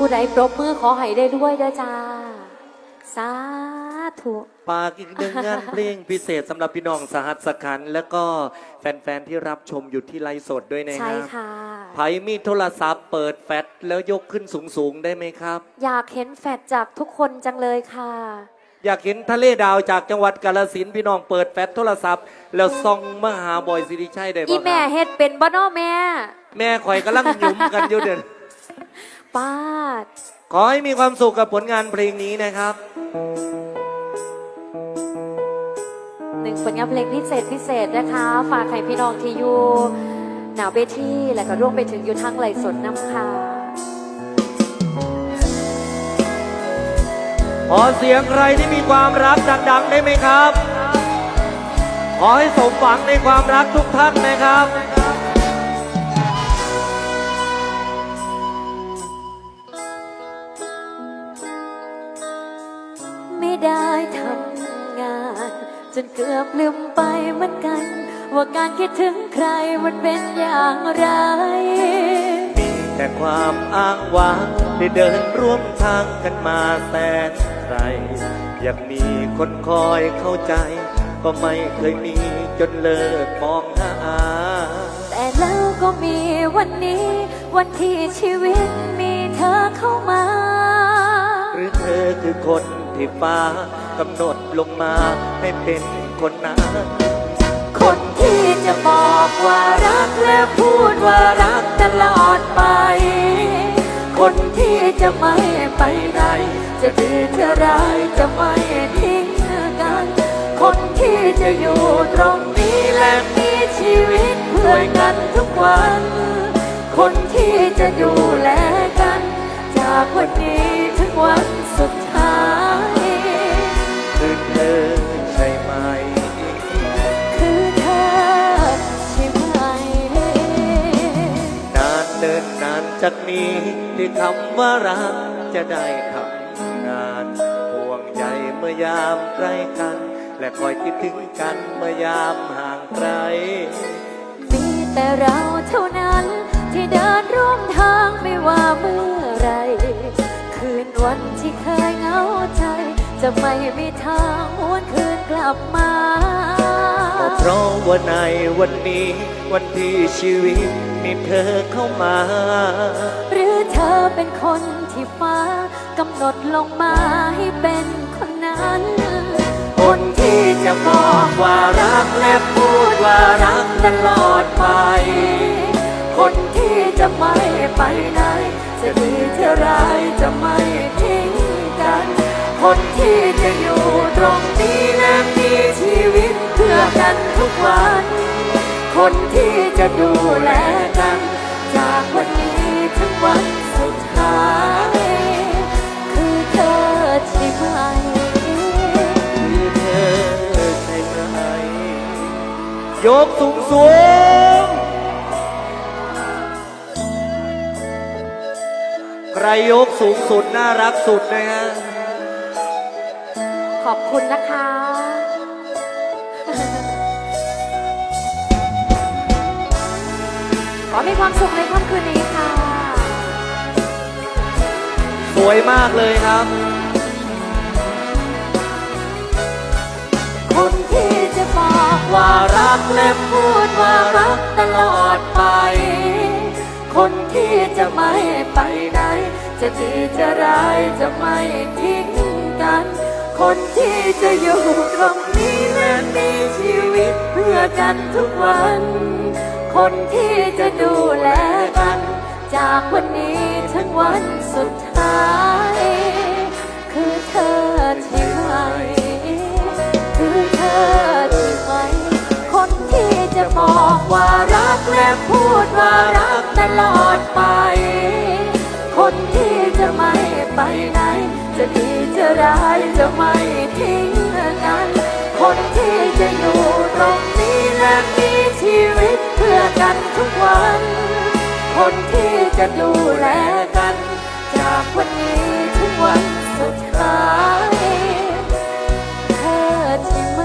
ผู้ใดปรบมือขอให้ได้ด้วยเด้อจ้า สาธุปากอีกหนึ่งงานเพลงพิเศษสำหรับพี่น้องสหัสขันธ์แล้วก็แฟน ๆ ที่รับชมอยู่ที่ไลฟ์สดด้วยนะใช่ฮะค่ะ ไผมีโทรศัพท์เปิดแฟลชแล้วยกขึ้นสูง ๆ ได้ไหมครับ อยากเห็นแฟดจากทุกคนจังเลยค่ะ อยากเห็นทะเลดาวจากจังหวัดกาฬสินธุ์พี่น้องเปิดแฟลชโทรศัพท์ แล้วส่องมาหาบอยสิริชัยได้อีบ่คแม่รับเฮ็ดเป็นบ่น้อแม่ แม่ข่อยกำลังหยุมกันอยู่เด่น ป้าด ขอให้มีความสุขกับผลงานเพลงนี้นะครับ หนึ่งผลงานเพลงพิเศษพิเศษนะคะ ฝากให้พี่น้องที่อยู่หนาวเวทีและก็ร่วมไปถึงอยู่ทั้งไหลฟ์สดน้ำค่ะขอเสียงใครที่มีความรักดังๆได้ไหมครับ ขอให้สมหวังในความรักทุกท่านนะครับำงาน จนเกือบลืมไปเหมือนกัน ว่าการคิดถึงใครมันเป็นอย่างไร มีแต่ความอ้างว้างได้เดินร่วมทางกันมาแสนไกลอยากมีคนคอยเข้าใจ ก็ไม่เคยมีจนเลิกมองหาแต่แล้วก็มีวันนี้ วันที่ชีวิตมีเธอเข้ามา หรือเธอคือคนที่ฟ้า กำหนดลงมาให้เป็นคนนั้นคนที่จะบอกว่ารักและพูดว่ารักตลอดไป คนที่จะไม่ไปไหนจะดีจะร้ายจะไม่ทิ้งกัน คนที่จะอยู่ตรงนี้และมีชีวิตเพื่อกันทุกวัน คนที่จะดูแลกัน จากวันนี้ถึงวันสุดท้าย ธอใช่ไหม คือเธอใช่ไหม นานเดินนานจากนี้ที่คำว่ารักจะได้ทำงาน ห่วงใยเมื่อยามใกล้กัน และคอยคิดถึงกันเมื่อยามห่างไกล มีแต่เราเท่านั้นที่เดินร่วมทางไม่ว่าเมื่อไรคืนวันที่เคย จะไม่มีทางหวนคืนกลับมา ก็เพราะว่าในวันนี้ วันที่ชีวิตมีเธอเข้ามา หรือเธอเป็นคนที่ฟ้ากำหนดลงมาให้เป็นคนนั้น คนที่จะบอกว่ารักและพูดว่ารักตลอดไป คนที่จะไม่ไปไหนจะดีจะร้ายจะไม่ทิ้งกัน คนที่จะอยู่ตรงนี้และมีชีวิตเพื่อกันทุกวัน คนที่จะดูแลกัน จากวันนี้ถึงวันสุดท้าย คือเธอใช่ไหมคือเธอใช่ไหมยกสูงสูงใครยกสูงสุดน่ารักสุดนะฮะ ขอบคุณนะคะขอมีความสุขในค่ำคืนนี้ค่ะ สวยมากเลยครับ คนที่จะบอกว่ารักและพูดว่ารักตลอดไป คนที่จะไม่ไปไหน จะดีจะร้ายจะไม่ทิ้งกัน คนที่จะอยู่ตรงนี้และมีชีวิตเพื่อกันทุกวัน คนที่จะดูแลกัน จากวันนี้ถึงวันสุดท้าย คือเธอใช่ไหม คือเธอใช่ไหม คนที่จะบอกว่ารักและพูดว่ารักตลอดไป คนที่จะไม่ไปไหน จะดีจะร้ายจะไม่ทิ้งกัน คนที่จะอยู่ตรงนี้และมีชีวิตเพื่อกันทุกวัน คนที่จะดูแลกัน จากวันนี้ถึงวันสุดท้ายเธอใช่ไหม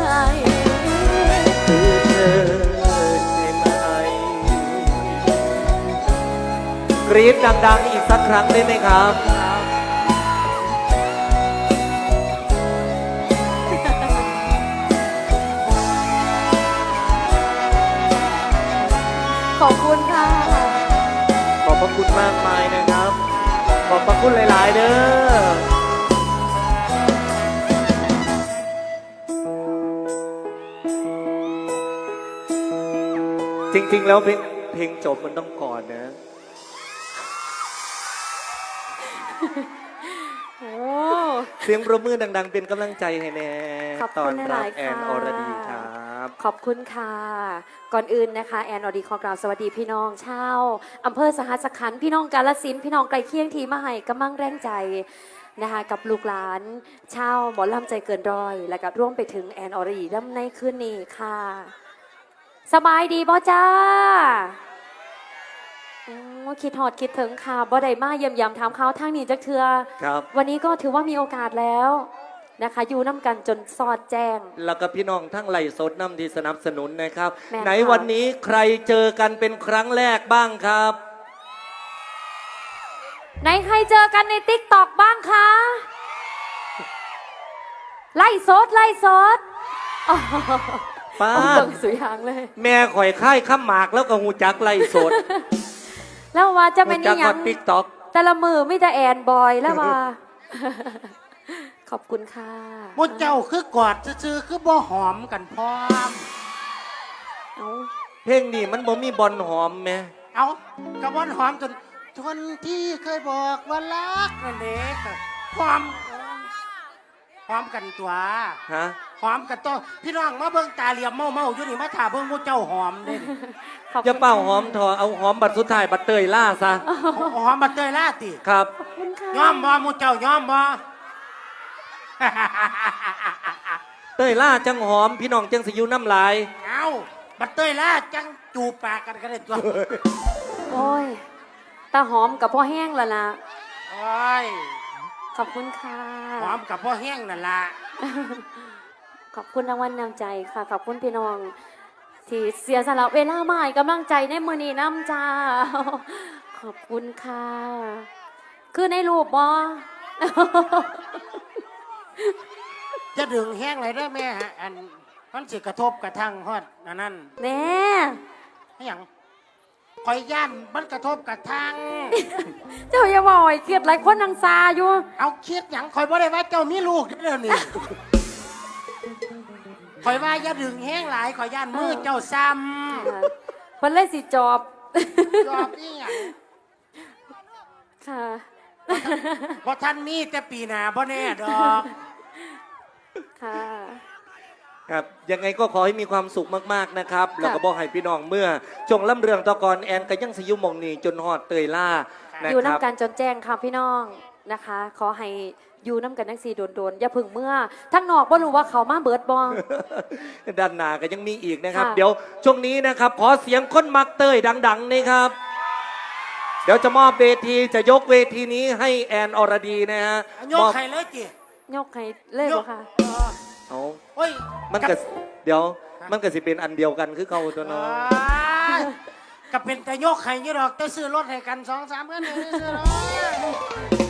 คือเธอใช่ไหมรกรี๊ดดังๆอีกสักครั้งได้ไหมครับ ขอบคุณค่ะ ขอบพระคุณมากมายนะครับ ขอบพระคุณหลาย ๆ เด้อจริง ๆ แล้วเพลงเพลงจบมันต้องก่อนนะ โอ้ เสียงประมือดัง ๆ เป็นกำลังใจให้แน่ขอบคุณตอนรับหลายๆแอนค่ะอรดีครับ ขอบคุณค่ะ ก่อนอื่นนะคะแอนอดีขอกล่าวสวัสดีพี่น้องชาวอำเภอสหัสขันธ์พี่น้องกาลสินธุ์พี่น้องไกลเคียงทีมาให้กำลังแรงใจนะคะกับลูกหลานชาวหมอลำใจเกินร้อย และก็ร่วมไปถึงแอนอรดีลำในคืนนี้ค่ะ สบายดีบ่จ้าโอ้คิดหอดคิดถึงค่ะบ่ได้มาเยี่ยมยามถามเขาวทางนี้จักเทือครับ วันนี้ก็ถือว่ามีโอกาสแล้ว นะคะอยู่น้ำกันจนสอดแจ้ง แล้วก็พี่น้องทั้งไหลฟ์สดน้ำที่สนับสนุนนะครับ แม่นไหนค่ะวันนี้ใครเจอกันเป็นครั้งแรกบ้างครับ ไหนใครเจอกันในติ๊กตอกบ้างคะ ไล่สดไล่สดอ๋อป้าเอาดเบิ่งสุยหางเลย แม่ข่อยค่ายข้ามหมากแล้วก็หูจักไหลฟ์สดแล้วว่าจะหูเป็นจันี่กยัว่างติ๊กต็อกแต่ละมือไม่แต่แอนบอยแล้วว่า ขอบคุณค่ะมุเจ้าคือกอดซื่อๆคือบ่หอมกันพร้อม เอาเพลงนี้มันบ่มีบอลหอมแม่เอากระวอนหอมจนทนที่เคยบอกว่ารักนั่นเองหอมหอมกันตัวฮะหอมกันตัวพี่น้องมาเบิ่งตาเหลี่ยมเมาเมาๆอยู่นี่มาถ่าเบิ่งมุเจ้าหอมเด่นขอบคุณอย่าเป่าหอมทอเอาหอมบัดสุดท้ายบัดเตยล่าซะ หอมมาเตยล่าติ ครับ ขอบคุณค่ะยอมบ่มุเจ้ายอมบ่ เตยล่าจังหอม พี่น้องจังสิอยู่น้ำลาย เอาบัดเตยล่าจังจูบปากกันกันเลยตัวโอ้ยตาหอมกับพ่อแห้งแล้วล่ะ โอ้ยขอบคุณค่ะ หอมกับพ่อแห้งนั่นล่ะขอบคุณรางวัลนำใจค่ะ ขอบคุณพี่น้อง ที่เสียสละเวลามาให้กำลังใจในมือนี้น้ำจ้า ขอบคุณค่ะ คือในรูปบอ จะดึงแห้งเลยเด้อแม่ฮะอันมันสิกระทบกระทั่งฮอดอันนั้นแน่อหย่างคอยย่านมันกระทบกระทั่งเจ้าอย่าบอกไอ้เกียดหลายคนนังซาอยู่เอาคิดอย่างคอยบ่ได้ว่าเจ้ามีลูกเด้อนี่คอยว่าอย่าดึงแห้งหลายคอยย่านมือเจ้าซ้เพิ่นเลยสิจอบำยอมนี่หยังค่ะ เพราะท่านมีแต่ปีหน้าบ่แน่ดอกค่ะครับยังไงก็ขอให้มีความสุขมากๆนะครับ แล้วก็บอกให้พี่น้องเมื่อ จงล่ำเรืองตะกอนแอนก็ยังสิอยุหมองนี่จนหอดเตยล่านะอยู่ครับ น้ำกันจนแจ้งค่ะพี่น้องนะคะ ขอให้อยู่น้ำกันนักสีโดนๆอย่าพึ่งเมื่อทั้งนอกบ่รู้ว่าเขามาเบิดบอง ด้านหน้าก็ยังมีอีกนะครับ ค่ะ เดี๋ยวช่วงนี้นะครับขอเสียงคนมักเตยดังๆนี่ครับ เดี๋ยวจะมอบเวทีจะยกเวทีนี้ให้แอนอรดีนะฮะโยมกอบใครเลยจิยกให้เลยบ่ค่ะ เออเอาโอ้ยมันก็เดี๋ยวมันก็สิเป็นอันเดียวกันคือเขาตัวเอเน้องอก็เป็นแต่โยกใครยี่ดอกแต่ซื้อรถให้กันสองสามเงินเลยซื้อรถ